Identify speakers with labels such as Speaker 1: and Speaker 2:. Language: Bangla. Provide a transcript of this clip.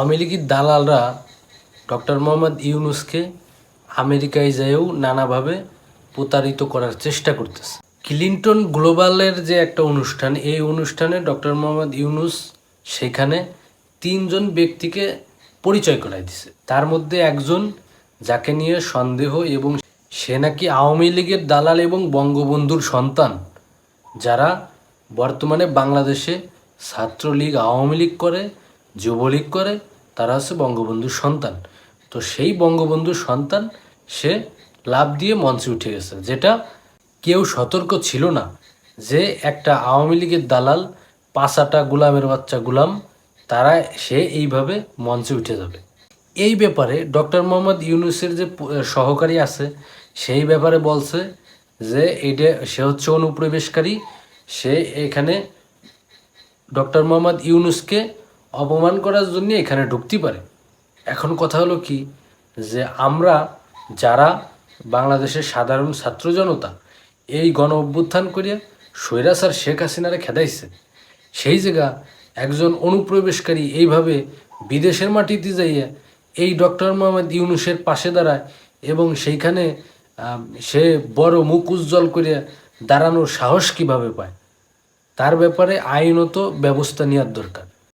Speaker 1: আওয়ামী লীগের দালালরা ডক্টর মোহাম্মদ ইউনুসকে আমেরিকায় যেয়েও নানাভাবে প্রতারিত করার চেষ্টা করতেছে। ক্লিন্টন গ্লোবালের যে একটা অনুষ্ঠান, এই অনুষ্ঠানে ডক্টর মোহাম্মদ ইউনুস সেখানে তিনজন ব্যক্তিকে পরিচয় করাই দিছে। তার মধ্যে একজন যাকে নিয়ে সন্দেহ এবং সে নাকি আওয়ামী লীগের দালাল এবং বঙ্গবন্ধুর সন্তান, যারা বর্তমানে বাংলাদেশে ছাত্রলীগ, আওয়ামী লীগ করে যুবলীগ করে, তারা হচ্ছে বঙ্গবন্ধুর সন্তান। তো সেই বঙ্গবন্ধুর সন্তান, সে লাভ দিয়ে মঞ্চে উঠে গেছে, যেটা কেউ সতর্ক ছিল না যে একটা আওয়ামী লীগের দালাল, পাঁচাটা গুলামের বাচ্চা গুলাম, তারা সে এইভাবে মঞ্চে উঠে যাবে। এই ব্যাপারে ডক্টর মোহাম্মদ ইউনুসের যে সহকারী আছে, সেই ব্যাপারে বলছে যে এটা, সে হচ্ছে অনুপ্রবেশকারী, সে এখানে ডক্টর মোহাম্মদ ইউনুসকে অপমান করার জন্য এখানে ঢুকতে পারে। এখন কথা হলো কি? যে আমরা যারা বাংলাদেশের সাধারণ ছাত্র জনতা, এই গণ অভ্যুত্থান করিয়া স্বৈরাচার শেখ হাসিনারে খেদাইছে, সেই জায়গা একজন অনুপ্রবেশকারী এইভাবে বিদেশের মাটিতে যাইয়া এই ডক্টর মোহাম্মদ ইউনুসের পাশে দাঁড়ায় এবং সেইখানে সে বড় মুখ উজ্জ্বল করিয়া দাঁড়ানোর সাহস কীভাবে পায়? তার ব্যাপারে আইনত ব্যবস্থা নেওয়ার দরকার।